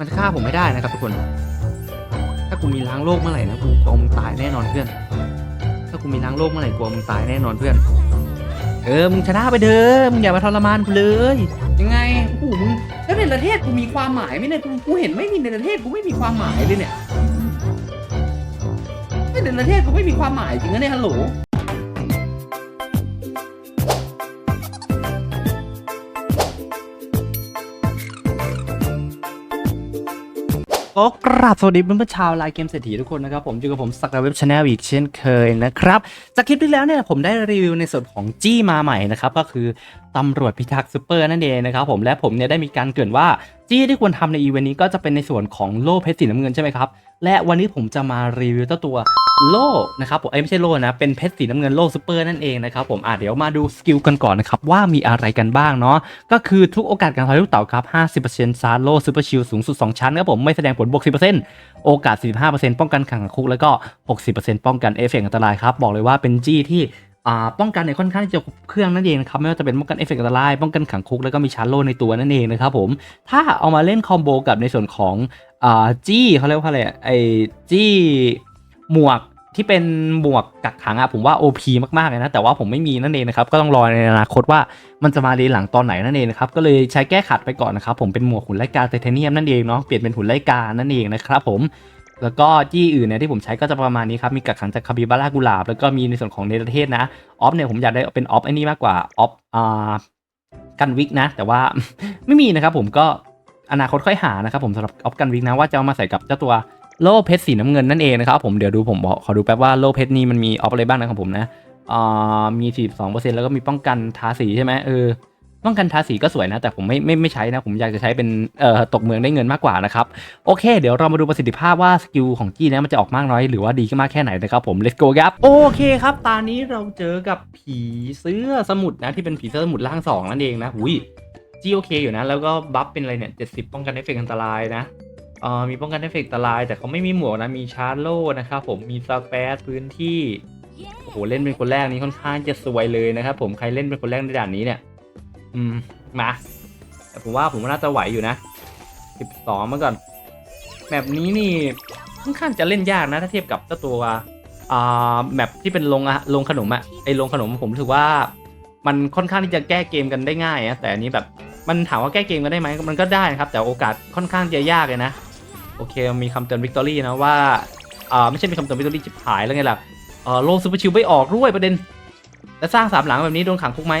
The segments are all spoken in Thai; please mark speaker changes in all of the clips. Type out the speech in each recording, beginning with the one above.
Speaker 1: มันฆ่าผมไม่ได้นะครับทุกคน ถ้ากูมีล้างโลกเมื่อไหร่นะกูกลัวมึงตายแน่นอนเพื่อน ถ้ากูมีล้างโลกเมื่อไหร่กลัวมึงตายแน่นอนเพื่อน เออ มึงชนะไปเด้อมึงอย่ามาทรมานกูเลย ยังไงโอ้มึงแล้วในประเทศกูมีความหมายไหมเนี่ย กูกูเห็นไม่มีในประเทศกูไม่มีความหมายเลยเนี่ยในประเทศกูไม่มีความหมายจริงนะเนี่ยฮัลโหล ก็กราบสวัสดีเพื่อนๆชาวไลน์เกมเศรษฐีทุกคนนะครับ ผมอยู่กับผมสักดาเว็บชาแนลอีกเช่นเคยนะครับ จากคลิปที่แล้วเนี่ยผมได้รีวิวในส่วนของจี้มาใหม่นะครับ ก็คือ ตำรวจพิทักษ์ซูเปอร์นั่นเองนะครับผมและผมเนี่ยได้มีการเกริ่นว่าจี้ที่ควรทำในอีเวนต์นี้ก็จะเป็นในส่วนของโล่เพชรสีน้ำเงินใช่ไหมครับและวันนี้ผมจะมารีวิวเจ้าตัวโล่นะครับผมเอ้ไม่ใช่โล่นะเป็นเพชรสีน้ำเงินโล่ซูเปอร์นั่นเองนะครับผมอะเดี๋ยวมาดูสกิลกันก่อนนะครับว่ามีอะไรกันบ้างเนาะก็คือทุกโอกาสการทอยลูกเต๋าครับ50%ซาร์โล่ซูเปอร์ชิลสูงสุด 2 ชั้นครับผมไม่แสดงผลบวก 10%โอกาส 45%ป้องกันขังคุกแล้วก็ 60%ป้องกันเอฟเฟกต์อันตรายครับบอกเลยว่าเป็นจี้ที่ ป้องกันในค่อนข้างที่จะครบเครื่องนั่นเองนะครับไม่ว่าจะเป็นป้องกันเอฟเฟกต์อันตรายป้องกันขังคุกแล้วก็มีชาร์โลในตัวนั่นเองนะครับผมถ้าเอามาเล่นคอมโบกับในส่วนของจี้เขาเรียกว่าอะไรไอ้จี้หมวกที่เป็นหมวกกักขังอะผมว่า OP มากๆเลยนะ แต่ว่าผมไม่มีนั่นเองนะครับ ก็ต้องรอในอนาคตว่ามันจะมาดีหลังตอนไหนนั่นเองนะครับ ก็เลยใช้แก้ขัดไปก่อนนะครับ ผมเป็นหมวกหุ่นไลกาไทเทเนียมนั่นเองเนาะเปลี่ยนเป็นหุ่นไลกานั่นเองนะครับผม แล้วก็จี้อื่นเนี่ยที่ผมใช้ก็จะประมาณนี้ครับ มีกักขังจากคาบิบาร่ากุหลาบ แล้วก็มีในส่วนของเนเธอร์เทศนะ ออฟเนี่ยผมอยากได้เป็นออฟไอ้นี่มากกว่า ออฟอ่ากันวิกนะ แต่ว่าไม่มีนะครับผมก็อนาคตค่อยหานะครับผมสำหรับออฟกันวิกนะว่าจะเอามาใส่กับเจ้าตัวโล่เพชรสีน้ำเงินนั่นเองนะครับผมเดี๋ยวดูผมขอดูแป๊บว่าโล่เพชรนี่มันมีออฟอะไรบ้างนะครับผมนะอ่ามี 42%แล้วก็มีป้องกันทาสีใช่ไหมเออ ป้องกันทาสีก็สวยนะ แต่ผมไม่ไม่ไม่ใช้นะ ผมอยากจะใช้เป็นเอ่อตกเมืองได้เงินมากกว่านะครับ โอเค เดี๋ยวเรามาดูประสิทธิภาพว่าสกิลของจี้เนี้มันจะออกมากน้อยหรือว่าดีขึ้นมากแค่ไหนนะครับผม let's go ครับ โอเคครับ ตอนนี้เราเจอกับผีเสื้อสมุทรนะที่เป็นผีเสื้อสมุทรล่างสองนั่นเองนะหุยจี้โอเคอยู่นะ แล้วก็บัฟเป็นอะไรเนี่ย70ป้องกันเอฟเฟกต์อันตรายนะเอ่อมีป้องกันเอฟเฟกต์อันตราย แต่เขาไม่มีหมวกนะมีชาร์โลนะครับผมมีสเปซพื้นที่โอ้โหเล่นเป็นคนแรกนี้ค่อนข้างจะสวยเลยนะครับผมใครเล่นเป็นคนแรกในด่านนี้เนี่ย อืม มา แต่ผมว่าผมน่าจะไหวอยู่นะ12มาก่อนแบบนี้นี่ค่อนข้างจะเล่นยากนะถ้าเทียบกับเจ้าตัวอ่าแมปที่เป็นลงอะลงขนมอะไอลงขนมผมถือว่า มันค่อนข้างที่จะแก้เกมกันได้ง่ายนะแต่อันนี้แบบมันถามว่าแก้เกมกันได้ไหมมันก็ได้นะครับ แต่โอกาสค่อนข้างจะยากเลยนะ โอเคมีคำเตือนวิกตอรี่นะว่าอ่าไม่ใช่มีคำเตือนวิกตอรี่จิบหายแล้วไงล่ะเออโลซูเปอร์ชิลไม่ออกด้วยประเด็น แล้วสร้างสามหลังแบบนี้โดนขังคุกไหม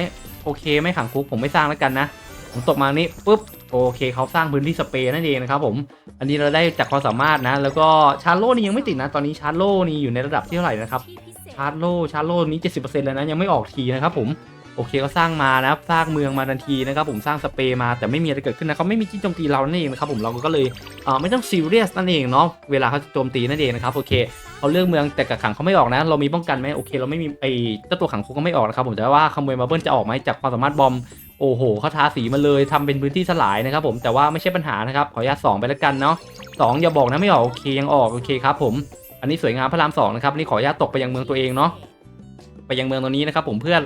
Speaker 1: โอเคไม่ขังคุกผมไม่สร้างแล้วกันนะ ผมตกมานี้ปุ๊บโอเคเขาสร้างพื้นที่สเปรย์นั่นเองนะครับผม อันนี้เราได้จากความสามารถนะ แล้วก็ชาร์โล่นี่ยังไม่ติดนะ ตอนนี้ชาร์โล่นี่อยู่ในระดับที่เท่าไหร่นะครับ ชาร์โล่ชาร์โล่นี้ 70%แล้วนะยังไม่ออกทีนะครับผม โอเคก็สร้างมานะครับสร้างเมืองมาทันทีนะครับผมสร้างสเปย์มาแต่ไม่มีอะไรเกิดขึ้นนะเขาไม่มีจี้โจมตีเรานั่นเองนะครับผมเราก็เลยเออไม่ต้องซีเรียสนั่นเองเนาะเวลาเขาโจมตีนั่นเองนะครับโอเคเขาเลือกเมืองแต่กักขังเขาไม่ออกนะ เรามีป้องกันไหมโอเค เราไม่มีไอเจ้าตัวขังคุกก็ไม่ออกนะครับผมแต่ว่าขโมยมาเบิ้ลจะออกไหมจากความสามารถบอมโอ้โหเขาทาสีมาเลยทำเป็นพื้นที่สลายนะครับผมแต่ว่าไม่ใช่ปัญหานะครับขออนุญาตสองไปแล้วกันเนาะสองอย่าบอกนะไม่ออกโอเคยังออกโอเคครับผมอันนี้สวยงามพระรามสองนะครับนี่ขออนุญาตตกไปยังเมืองตัวเองเนาะไปยังเมืองตัวนี้นะครับผมเพื่อ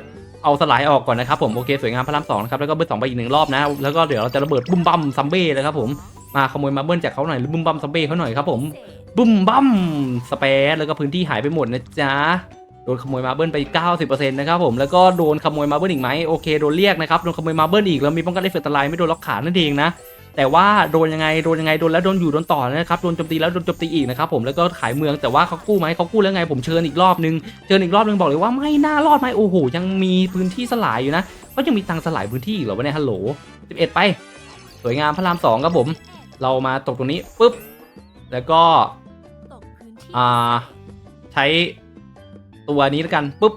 Speaker 1: เอาสลายออกก่อนนะครับผมโอเคสวยงามพระรามสองนะครับแล้วก็เบิ้ลสองไปอีกหนึ่งรอบนะแล้วก็เดี๋ยวเราจะระเบิดบุ้มบัมซัมเบ้เลยครับผมมาขโมยมาเบิ้ลจากเขาหน่อยหรือบุ้มบัมซัมเบ้เขาหน่อยครับผมบุ้มบัมสเปซแล้วก็พื้นที่หายไปหมดนะจ๊ะโดนขโมยมาเบิ้ลไป 90%นะครับผมแล้วก็โดนขโมยมาเบิ้ลอีกไหมโอเคโดนเรียกนะครับโดนขโมยมาเบิ้ลอีกแล้วมีป้องกันได้เฟตตรายไม่โดนล็อกขานั่นเองนะ แต่ว่าโดนยังไงโดนยังไงโดนแล้วโดนอยู่โดนต่อนะครับโดนโจมตีแล้วโดนโจมตีอีกนะครับผมแล้วก็ขายเมืองแต่ว่าเขากู้ไหมเขากู้แล้วไงผมเชิญอีกรอบนึงเชิญอีกรอบนึงบอกเลยว่าไม่น่ารอดไหมโอ้โหยังมีพื้นที่สลายอยู่นะเขายังมีตังสลายพื้นที่อีกเหรอวะเนี่ยฮัลโหล11 ไป สวยงามพระรามสองครับผม เรามาตกตรงนี้ปุ๊บแล้วก็อ่าใช้ตัวนี้แล้วกันปุ๊บ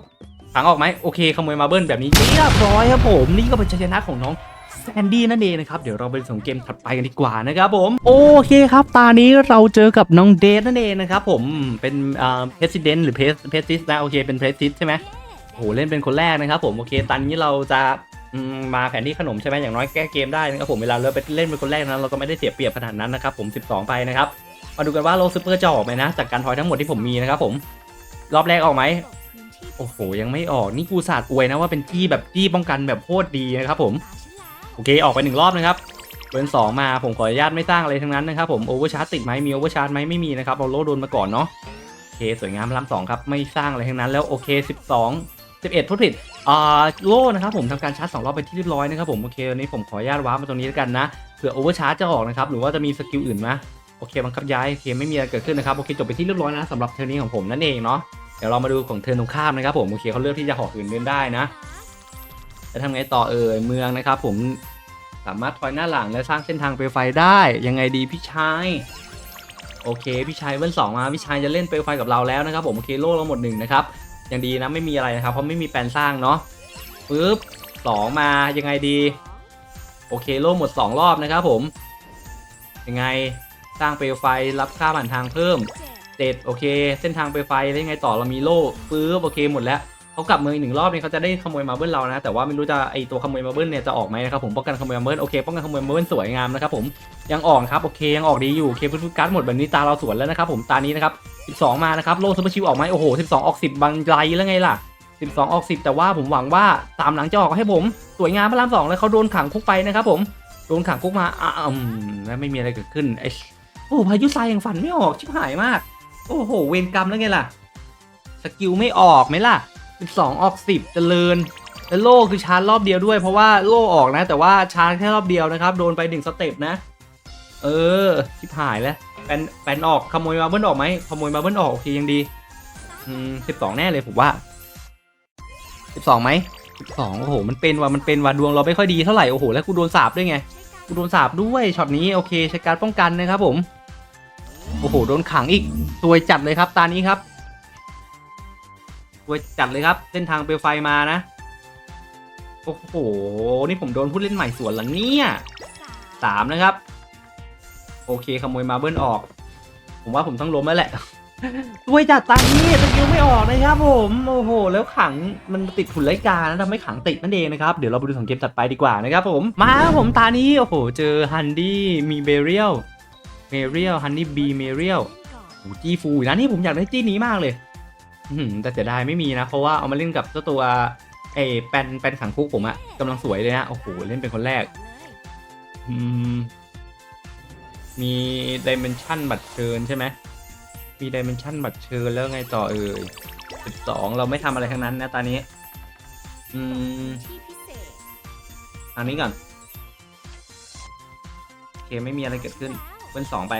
Speaker 1: ถังออกไหมโอเคขโมยมาเบิ้ลแบบนี้เรียบร้อยครับผมนี่ก็เป็นชัยชนะของน้อง แซนดี้นั่นเองนะครับ เดี๋ยวเราไปส่งเกมถัดไปกันดีกว่านะครับผม โอเคครับตอนนี้เราเจอกับน้องเดทนั่นเองนะครับผม เป็นอ่าเพรสิดเนนหรือเพสเพสิสนะโอเคเป็นเพสิสใช่ไหมโอ้โหเล่นเป็นคนแรกนะครับผม โอเคตอนนี้เราจะมมาแผนที่ขนมใช่ไหมอย่างน้อยแก้เกมได้นะครับผมเวลาเราไปเล่นเป็นคนแรกนะเราก็ไม่ได้เสียเปรียบขนาดนั้นนะครับผม 12 ไปนะครับมาดูกันว่าโลซูเปอร์จะออกไหมนะ จากการทอยทั้งหมดที่ผมมีนะครับผมรอบแรกออกไหมโอ้โหยังไม่ออกนี่กูศาสตร์อวยนะว่าเป็นที่แบบที่ป้องกันแบบโคตรดีนะครับผม โอเคออกไปหนึ่งรอบนะครับเวนสองมาผมขออนุญาตไม่สร้างอะไรทั้งนั้นนะครับผมโอเวอร์ชาร์จติดไหมมีโอเวอร์ชาร์จไหมไม่มีนะครับเอาโล่โดนมาก่อนเนาะโอเคสวยงามพระรามสองครับไม่สร้างอะไรทั้งนั้นแล้วโอเค 12 11ทุกผิดอ่าโล่นะครับผมทำการชาร์จสองรอบไปที่เรียบร้อยนะครับผมโอเควันนี้ผมขออนุญาตวาร์ปมาตรงนี้แล้วกันนะเผื่อโอเวอร์ชาร์จจะออกนะครับหรือว่าจะมีสกิลอื่นมาโอเคบังคับย้ายโอเคไม่มีอะไรเกิดขึ้นนะครับโอเคจบไปที่เรียบร้อยนะสำหรับเทอร์นี้ของผมนั่นเองเนาะเดี๋ยวเรามาดูของเทอร์นตรงข้ามนะครับผมโอเคเขาเลือกที่จะหอกอื่นเดินได้นะ จะทำไงต่อเอ่ยเมืองนะครับ ผมสามารถถอยหน้าหลังและสร้างเส้นทางเปลวไฟได้ยังไงดีพี่ชายโอเคพี่ชายเบิ้ลสองมาพี่ชายจะเล่นเปลวไฟกับเราแล้วนะครับผมโอเคโล่เราหมดหนึ่งนะครับยังดีนะไม่มีอะไรนะครับเพราะไม่มีแปลนสร้างเนาะปึ๊บสองมายังไงดีโอเคโล่หมดสองรอบนะครับผม ยังไงสร้างเปลวไฟรับค่าผ่านทางเพิ่มเจ็ดโอเค เส้นทางเปลวไฟแล้วยังไงต่อเรามีโล่ปึ๊บโอเคหมดแล้ว เขากลับเมืองอีกหนึ่งรอบเนี่ยเขาจะได้ขโมยมาเบิลเรานะ แต่ว่าไม่รู้จะไอตัวขโมยมาเบิลเนี่ยจะออกไหมนะครับผมป้องกันขโมยมาเบิลโอเคป้องกันขโมยมาเบิลสวยงามนะครับผมยังออกครับโอเคยังออกดีอยู่โอเคพื้นการ์ดหมดแบบนี้ตาเราสวนแล้วนะครับผมตานี้นะครับ12 มานะครับโลซูเปอร์ชิวออกไหมโอ้โห12 ออก 10บังไกลแล้วไงล่ะ 12 ออก 10 แต่ว่าผมหวังว่าตามหลังจะออกให้ผมสวยงามพระรามสองแล้วเขาโดนขังคุกไปนะครับผมโดนขังคุกมาอะอืมแล้วไม่มีอะไรเกิดขึ้นไอโอ้พายุทรายยังฝันไม่ออกชิบหายมาก โอ้โหเวรกรรมแล้วไงล่ะสกิลไม่ออกไหมล่ะ 12 ออก 10 เจริญ แล้วโล่คือชาร์จรอบเดียวด้วย เพราะว่าโล่ออกนะ แต่ว่าชาร์จแค่รอบเดียวนะครับ โดนไปหนึ่งสเต็ปนะ เออชิบหายแล้วแปนแปนออกขโมยมาเบิ้ลออกไหมขโมยมาเบิ้ลออกโอเคยังดี อืม12แน่เลยผมว่า12ไหม12โอ้โห มันเป็นว่ะมันเป็นว่ะดวงเราไม่ค่อยดีเท่าไหร่โอ้โหแล้วกูโดนสาบด้วยไงกูโดนสาบด้วยช็อตนี้โอเคใช้การป้องกันนะครับผม โอ้โหโดนขังอีกตัวยจัดเลยครับตานี้ครับ ตัวจัดเลยครับ เส้นทางเปลวไฟมานะ โอ้โห นี่ผมโดนผู้เล่นใหม่สวนเหรอเนี่ยสามนะครับ โอเคขโมยมาเบิลออก ผมว่าผมต้องล้มแล้วแหละตัวจัดตานี้สกิลไม่ออกนะครับผมโอ้โห แล้วขังมันติดหุ่นไลกานะทำให้ขังติดนั่นเองนะครับเดี๋ยวเราไปดูของเกมถัดไปดีกว่านะครับผมมาผมตานี้โอ้โห เจอฮันดี้มีเบเรียลเมเรียลฮันนี่บีเมเรียลโอ้จีฟูนะนี่ผมอยากได้จี้นี้มากเลย แต่เสียดายไม่มีนะ เพราะว่าเอามาเล่นกับเจ้าตัวไอ้แปนแปนขังคุกผมอะกำลังสวยเลยนะโอ้โหเล่นเป็นคนแรกมีดิเมนชันบัตรเชิญใช่ไหมมีดิเมนชันบัตรเชิญแล้วไงต่อเอ่ยสิบสองเราไม่ทำอะไรทั้งนั้นนะตอนนี้ อืมอันนี้ก่อนโอเคไม่มีอะไรเกิดขึ้นเบิ้ลสองไป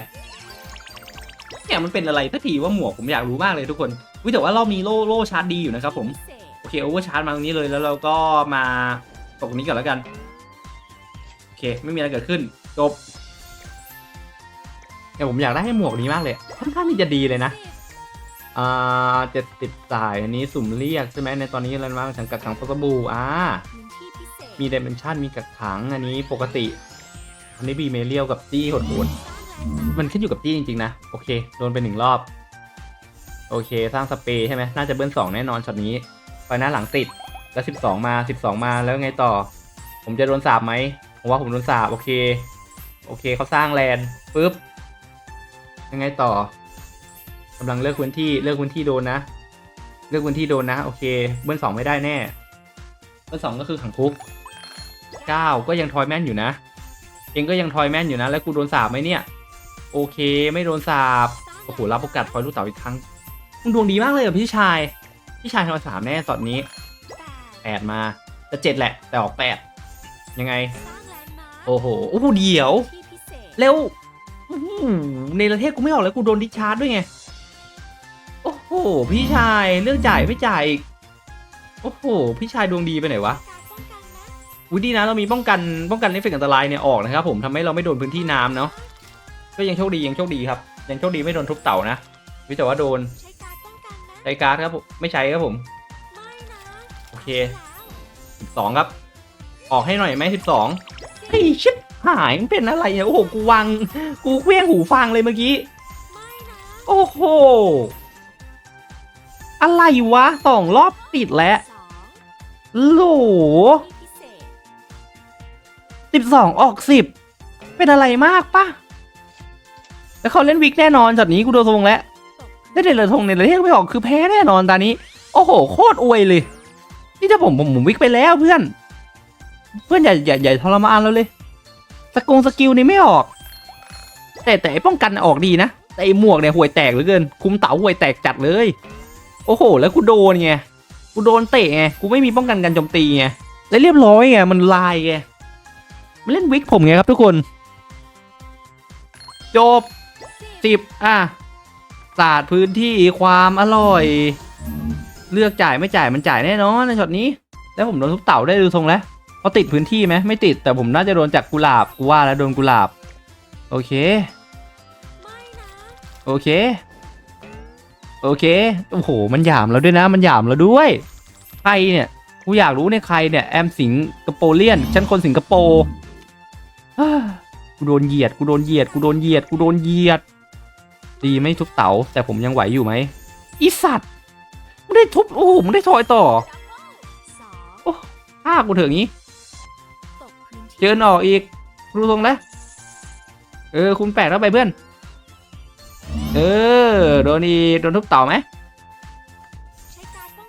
Speaker 1: เนี่ยมันเป็นอะไรสักทีว่าหมวกผมอยากรู้มากเลยทุกคน วิแต่ว่าเรามีโล่โล่ชาร์จดีอยู่นะครับผม โอเคโอเวอร์ชาร์จมาตรงนี้เลยแล้วเราก็มาตกตรงนี้ก่อนแล้วกัน โอเค ไม่มีอะไรเกิดขึ้น จบเนี่ยผมอยากได้ให้หมวกนี้มากเลยค่อนข้างที่จะดีเลยนะอ่าเจ็ดสิบสายอันนี้สุ่มเรียกใช่ไหมในตอนนี้อะไรบ้างสังกัดขังโฟสบูอ่ามีเดิเมนชันมีกักขังอันนี้ปกติอันนี้บีเมเรียลกับจี้โหดมันขึ้นอยู่กับจี้จริงๆนะ โอเค โดนไปหนึ่งรอบ โอเค สร้างสเปรย์ใช่ไหมน่าจะเบิ้ลสองแน่นอนช็อตนี้ไฟหน้าหลังติดแล้วสิบสองมาสิบสองมาแล้วไงต่อ ผมจะโดนสาบไหมผมว่าผมโดนสาบโอเค โอเคเขาสร้างแลนปุ๊บยังไงต่อกำลังเลือกพื้นที่เลือกพื้นที่โดนนะ เลือกพื้นที่โดนนะ โอเค เบิ้ลสองไม่ได้แน่เบิ้ลสองก็คือขังคุกเก้าก็ยังทอยแม่นอยู่นะ เองก็ยังทอยแม่นอยู่นะ แล้วกูโดนสาบไหมเนี่ย โอเค ไม่โดนสาบโอ้โหรับโอกาสทอยลูกเต๋าอีกครั้ง มึงดวงดีมากเลยเหรอพี่ชาย พี่ชายทอยสามแน่ตอนนี้แปดมาจะเจ็ดแหละ แต่ออกแปดยังไง โอ้โหโอ้โหเดี๋ยว เร็วในประเทศกูไม่ออกแล้วกูโดนดิชาร์จด้วยไง โอ้โหพี่ชายเรื่องจ่ายไม่จ่ายอีกโอ้โหพี่ชายดวงดีไปไหนวะวิดีนะเรามีป้องกันป้องกันเอฟเฟกต์อันตรายเนี่ยออกนะครับผมทำให้เราไม่โดนพื้นที่น้ำเนาะก็ยังโชคดียังโชคดีครับ ยังโชคดีไม่โดนทุบเต่านะวิแต่ว่าโดน ใช้การ์ดครับผมไม่ใช้ครับผม โอเคสิบสองครับ ออกให้หน่อยไหมสิบสองไอ้ชิบหายมันเป็นอะไรเนี่ยโอ้โหกูวางกูเคว้งหูฟังเลยเมื่อกี้โอ้โหอะไรวะสองรอบติดแล้วโหลสิบสองออกสิบเป็นอะไรมากปะแล้วเขาเล่นวิกแน่นอนจากนี้กูโดนทรงแล้ว ได้เดลทงในระเทศไม่ออกคือแพ้แน่นอนตอนนี้ โอ้โห โคตรอวยเลย นี่ถ้าผมผมผมวิกไปแล้วเพื่อน เพื่อนอย่าอย่าอย่าทรมานเราเลย สกงสกิลนี่ไม่ออก แต่แต่ป้องกันออกดีนะ แต่ไอหมวกเนี่ยห่วยแตกเหลือเกิน คุมเต๋าห่วยแตกจัดเลย โอ้โห แล้วกูโดนไง กูโดนเตะไง กูไม่มีป้องกันการโจมตีไง แล้วเรียบร้อยไง มันลายไง มันเล่นวิกผมไงครับทุกคน จบสิบอะ ศาสตร์พื้นที่ความอร่อย เลือกจ่ายไม่จ่ายมันจ่ายแน่นอนในช็อตนี้ แล้วผมโดนทุบเต่าได้ดูทรงแล้วเขาติดพื้นที่ไหมไม่ติดแต่ผมน่าจะโดนจากกุหลาบกูว่าแล้วโดนกุหลาบ โอเค โอเค โอเคโอ้โห มันหยามเราด้วยนะ มันหยามเราด้วยใครเนี่ยกูอยากรู้เนี่ยใครเนี่ยแอมสิงคโปรเลียนฉันคนสิงคโปร์กูโดนเหยียดกูโดนเหยียดกูโดนเหยียดกูโดนเหยียด ดีไม่ทุบเต๋าแต่ผมยังไหวอยู่ไหมอีสัตว์มึงได้ทุบโอ้โหมึงได้ทอยต่อฆ่ากูเถอะงี้ เจอหนอกอีกดูทรงแล้วเออคุณแปลกแล้วไปเพื่อน เออโดนอีกโดนทุบเต่าไหม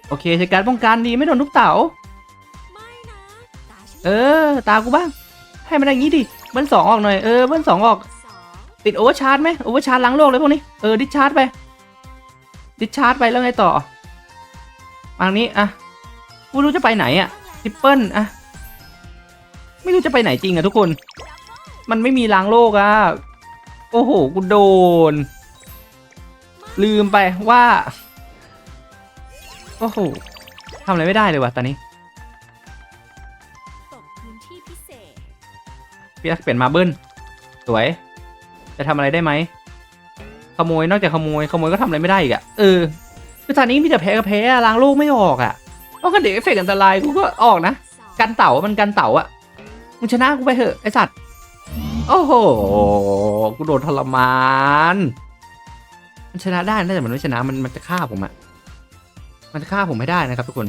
Speaker 1: โอเคใช้การป้องกันดีไม่โดนทุบเต่าเออ ตากูบ้าง ให้มันอย่างงี้ดิเบิ้ลสองออกหน่อย เออเบิ้ลสองออก ติดโอเวอร์ชาร์จไหมโอเวอร์ชาร์จล้างโลกเลยพวกนี้ เออดิชาร์จไป ดิชาร์จไปแล้วไงต่อมาทางนี้อะกูรู้จะไปไหนอะทิปเปิลอะ ไม่รู้จะไปไหนจริงอะทุกคน มันไม่มีล้างโลกอะ โอ้โห กูโดน ลืมไปว่า โอ้โหทำอะไรไม่ได้เลยว่ะตอนนี้
Speaker 2: ตกพื้นที่พิเศษ
Speaker 1: พี่รักเปลี่ยนมาเบิ้ลสวย จะทำอะไรได้ไหมขโมยนอกจากขโมยขโมยก็ทำอะไรไม่ได้อีกอะเออคือตอนนี้มีแต่แพ้กับแพ้ล้างโลกไม่ออกอะเพราะกันเด็กเอฟเฟกต์อันตรายกูก็ออกนะกันเต่ามันกันเต่าอะมึงชนะกูไปเถอะไอสัตว์โอ้โหกูโดนทรมาน มันชนะได้นะแต่มันไม่ชนะมันมันจะฆ่าผมอะมันจะฆ่าผมไม่ได้นะครับทุกคน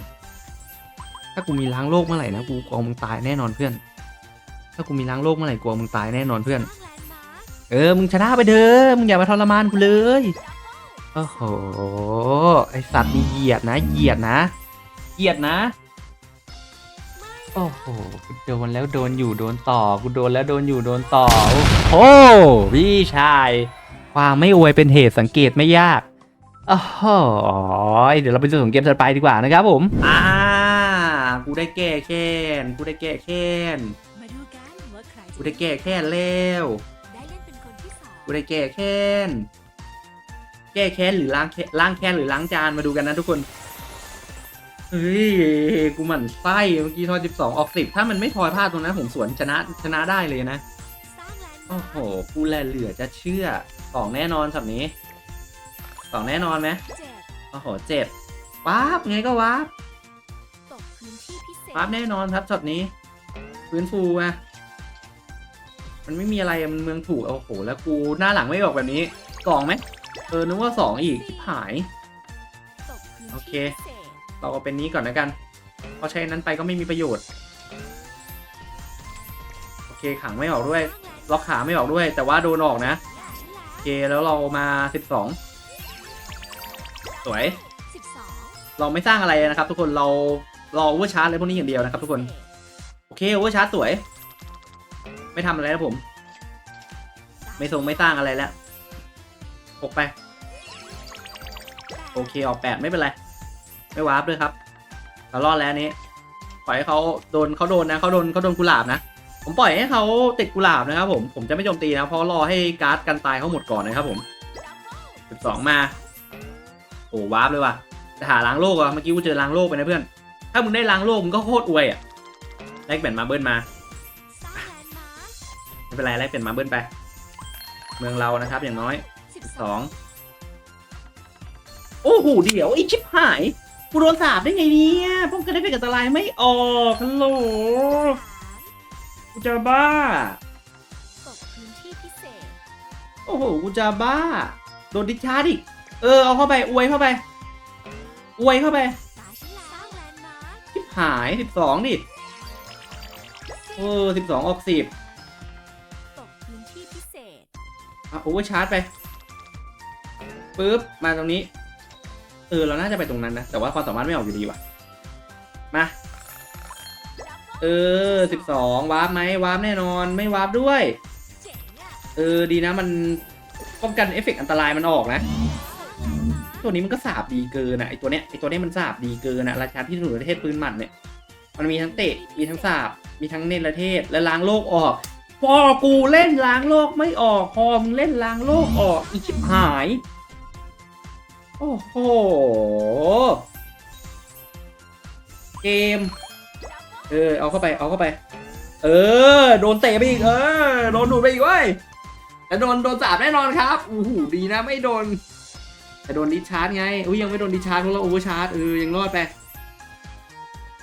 Speaker 1: ถ้ากูมีล้างโลกเมื่อไหร่นะกูกลัวมึงตายแน่นอนเพื่อน ถ้ากูมีล้างโลกเมื่อไหร่กลัวมึงตายแน่นอนเพื่อน เออ มึงชนะไปเด้อมึงอย่ามาทรมานกูเลย โอ้โห ไอสัตว์นี่เหยียดนะ เหยียดนะ เหยียดนะ โอ้โห กูโดนแล้วโดนอยู่โดนต่อ กูโดนแล้วโดนอยู่โดนต่อ โอ้โหพี่ชาย ความไม่อวยเป็นเหตุสังเกตไม่ยากโอ้โหเดี๋ยวเราไปดูของเกมถัดไปดีกว่านะครับผม อ่า กูได้แก้แค้น กูได้แก้แค้น
Speaker 2: กู
Speaker 1: ได้แก้แค้นแล้ว กูได้แก้แค้น แก้แค้นหรือล้างแค้นล้างแค้นหรือล้างจานมาดูกันนะทุกคน เฮ้ย กูหมั่นไส้เมื่อกี้ทอยสิบสองออกสิบถ้ามันไม่ทอยพลาดตรงนั้นผมสวนชนะชนะได้เลยนะ โอ้โห กูแลเหลือจะเชื่อสองแน่นอนสับนี้สองแน่นอนไหมโอ้โหเจ็บว้าบไงก็ว้าบว้าบแน่นอนครับช็อตนี้ ฟื้นฟูอะ มันไม่มีอะไรมันเมืองถูกโอ้โห แล้วกูหน้าหลังไม่ออกแบบนี้กองไหมเออนึกว่าสองอีกหาย โอเค
Speaker 2: เรา
Speaker 1: เอาเป็นนี้ก่อนนะกันเพราะใช้นั้นไปก็ไม่มีประโยชน์ โอเคขังไม่ออกด้วย ล็อกขาไม่ออกด้วย แต่ว่าโดนออกนะ โอเคแล้วเรามาสิบสองสวยเราไม่สร้างอะไรนะครับ ทุกคนเรารอเวอร์ชาร์จเลยพวกนี้อย่างเดียวนะครับ ทุกคน โอเคเวอร์ชาร์จสวย ไม่ทำอะไรแล้วผม ไม่ทรงไม่สร้างอะไรแล้วหกไป โอเคออกแปดไม่เป็นไร ไม่วาร์ปด้วยครับเรารอดแล้วนี้ปล่อยให้เขาโดนเขาโดนนะเขาโดนเขาโดนกุหลาบนะผมปล่อยให้เขาติดกุหลาบนะครับผมผมจะไม่โจมตีนะเพราะรอให้การ์ดกันตายเขาหมดก่อนนะครับผมสิบสองมาโอ้วาร์ปเลยว่ะจะหาล้างโลกอะเมื่อกี้กูเจอล้างโลกไปนะเพื่อน ถ้ามึงได้ล้างโลกมึงก็โคตรอวยอะแลกเปลี่ยนมาเบิ้ลมา ไม่เป็นไรแลกเปลี่ยนมาเบิ้ลไป เมืองเรานะครับ อย่างน้อย
Speaker 2: สิบ
Speaker 1: ส
Speaker 2: ส
Speaker 1: อ
Speaker 2: องง
Speaker 1: โอ้โหเดี๋ยวไอชิบหายกูโดนสาบได้ไงเนี่ยป้องกันได้เป็นอันตรายไม่ออกฮัลโหล
Speaker 2: สาม
Speaker 1: กูจะบ้า
Speaker 2: ตกพื้นที่พิเศษ
Speaker 1: โอ้โหกูจะบ้า โดนดิชาร์ดอีก เออ เอาเข้าไป อวยเข้าไป อวยเข้าไป
Speaker 2: ตาฉันละสร้างแลนด์มาร์ค
Speaker 1: ชิบหายสิบสองดิ เออสิบสองออกสิบ โอเวอร์ชาร์จไปปึ๊บมาตรงนี้ เออ เราน่าจะไปตรงนั้นนะ แต่ว่าความสามารถไม่ออกอยู่ดีว่ะ มา เออสิบสองวาร์ปไหมวาร์ปแน่นอนไม่วาร์ปด้วย
Speaker 2: เอ
Speaker 1: อ ดีนะมันป้องกันเอฟเฟกต์อันตรายมันออกนะ ตัวนี้มันก็สาบดีเกินอะไอตัวเนี้ยไอตัวเนี้ยมันสาบดีเกินอะราชาที่หนุนประเทศปืนหมัดเนี่ยมันมีทั้งเตะมีทั้งสาบมีทั้งเนรเทศและล้างโลกออก พอกูเล่นล้างโลกไม่ออก พอมึงเล่นล้างโลกออกอีชิบหาย โอ้โห เกม เออ เอาเข้าไป เอาเข้าไป เออ โดนเตะไปอีก เออ โดนดูดไปอีกเว้ยแต่โดนโดนสาบแน่นอนครับโอ้โหดีนะไม่โดน แต่โดนดิชาร์จไง อุ้ยยังไม่โดนดิชาร์จเพราะเราโอเวอร์ชาร์จเออ ยังรอดไป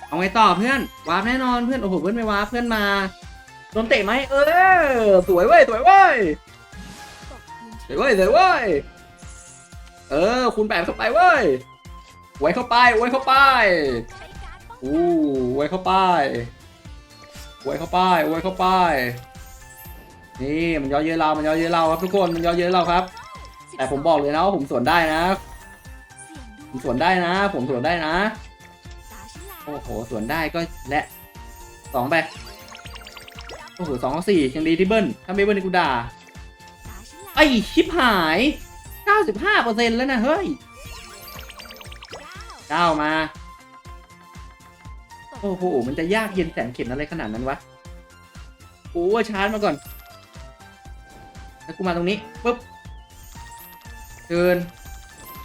Speaker 1: เอาไงต่อเพื่อน วาร์ปแน่นอนเพื่อน โอ้โห เพื่อนไม่วาร์ปเพื่อนมา โดนเตะไหมเออ สวยเว้ย สวยเว้ย สวยเว้ย สวยเว้ย เออคูณแปดเข้าไปเว้ยไว้เข้าไปไว้เข้าไป
Speaker 2: อู้
Speaker 1: ไว้เข้าไปไว้เข้าไปไว้เข้าไป นี่มันย่อเยอะเรา มันย่อเยอะเราครับทุกคน มันย่อเยอะเราครับ แต่ผมบอกเลยนะว่าผมสวนได้นะ ผมสวนได้นะ ผมสวนได้นะ โอ้โห สวนได้ก็และสองไป อ้โหสองสี่ยังดีที่เบิ้ลถ้าไม่เบิ้ลนี่กูด่าไอชิบหาย 95%แล้วนะ เฮ้ย
Speaker 2: เก้า
Speaker 1: มา โอ้โห มันจะยากเย็นแสนเข็ญอะไรขนาดนั้นวะโอ้ชาร์จมาก่อน แล้วกูมาตรงนี้ปุ๊บเกิน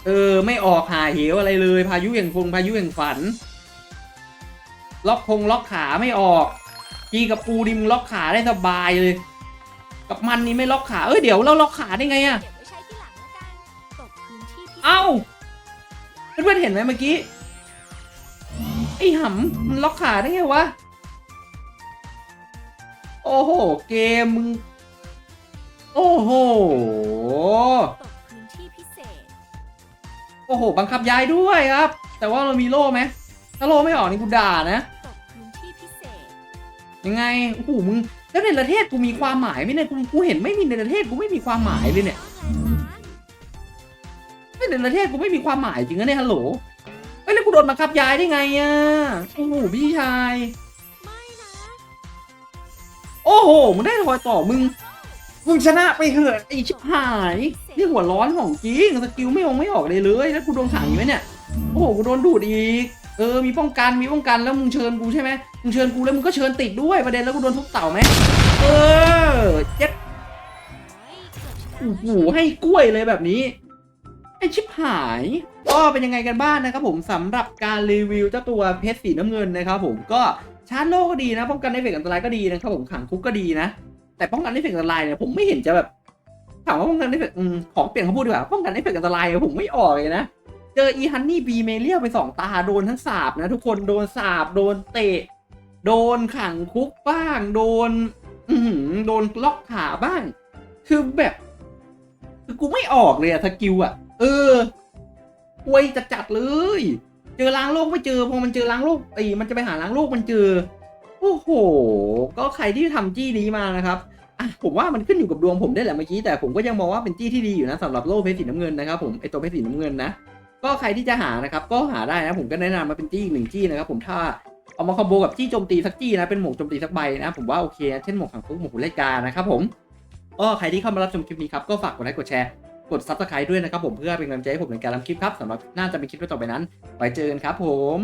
Speaker 1: เออ ไม่ออกหาเหวอะไรเลย พายุแห่งฟงพายุแห่งฝัน ล็อกคงล็อกขาไม่ออก กีกับปูดิมงล็อกขาได้สบายเลย กับมันนี่ไม่ล็อกขา เอ้ยเดี๋ยวเราล็อกขาได้ไงอะ
Speaker 2: เก็บไว้ใช้ที่หลังแล้วกันตกพื้นที่พิเศษ
Speaker 1: เอ้าเพื่อนๆเห็นไหมเมื่อกี้ไอ้หำมันล็อกขาได้ไงวะ โอ้โห เกมมึง โอ้โห
Speaker 2: ตกพื้นที่พิเศษ
Speaker 1: โอ้โห บังคับย้ายด้วยครับ แต่ว่าเรามีโล่ไหมถ้าโล่ไม่ออกนี่กูด่านะ ยังไงโอ้โหมึงแล้วในประเทศกูมีความหมายไหมเนี่ยกูกูเห็นไม่มีในประเทศกูไม่มีความหมายเลยเนี่ยไม่ในประเทศกูไม่มีความหมายจริงนะเนี่ยฮัลโหลเอ้แล้วกูโดนบังคับย้ายได้ไงอะโอ้โหพี่ชายโอ้โหมึงได้ทอยต่อมึงมึงชนะไปเถอะไอชิบหายนี่หัวร้อนของจริงสกิลไม่ออกไม่ออกเลยเลย แล้วกูโดนขังอยู่ไหมเนี่ยโอ้โหกูโดนดูดอีก เออมีป้องกันมีป้องกันแล้วมึงเชิญกูใช่ไหมมึงเชิญกูแล้วมึงก็เชิญติดด้วยประเด็นแล้วกูโดนทุบเต่าไหมเออเจ็ด
Speaker 2: เฮ้ยเกือบ
Speaker 1: โอ้โหให้กล้วยเลยแบบนี้ไอชิบหายก็เป็นยังไงกันบ้างนะครับผมสำหรับการรีวิวเจ้าตัวเพชรสีน้ำเงินนะครับผมก็ชาร์จโลก็ดีนะ ป้องกันเอฟเฟกต์อันตรายก็ดีนะครับผมขังคุกก็ดีนะ แต่ป้องกันเอฟเฟกต์อันตรายเนี่ยผมไม่เห็นจะแบบถามว่าป้องกันเอฟเฟกต์ของเปลี่ยนคำพูดดีกว่าป้องกันเอฟเฟกต์อันตรายผมไม่ออกเลยนะ เจออีฮันนี่บีเมเลียไปสองตาโดนทั้งสาบนะทุกคนโดนสาบโดนเตะ โดนขังคุกบ้าง โดน อืโดนล็อกขาบ้าง คือแบบคือกูไม่ออกเลยอะสกิลอะเอออวยจัดจัดเลย เจอล้างโลกไม่เจอพอมันเจอล้างโลกไอ้มันจะไปหาล้างโลกมันเจอโอ้โห ก็ใครที่ทำจี้นี้มานะครับอะผมว่ามันขึ้นอยู่กับดวงผมได้แหละเมื่อกี้แต่ผมก็ยังมองว่าเป็นจี้ที่ดีอยู่นะสำหรับโล่เพชรสีน้ำเงินนะครับผมไอตัวเพชรสีน้ำเงินนะ ก็ใครที่จะหานะครับก็หาได้นะผมก็แนะนำมาเป็นจี้อีกหนึ่งจี้นะครับผมถ้าเอามาคอมโบกับจี้โจมตีสักจี้นะเป็นหมวกโจมตีสักใบนะผมว่าโอเคนะเช่นหมวกขังคุกหมวกหุ่นไล่กานะครับผมก็ใครที่เข้ามารับชมคลิปนี้ครับก็ฝากกดไลค์กดแชร์กดซับสไครต์ด้วยนะครับผมเพื่อเป็นกำลังใจให้ผมในการทำคลิปครับสำหรับน่าจะเป็นคลิปต่อไปนั้น ไปเจอกันครับผม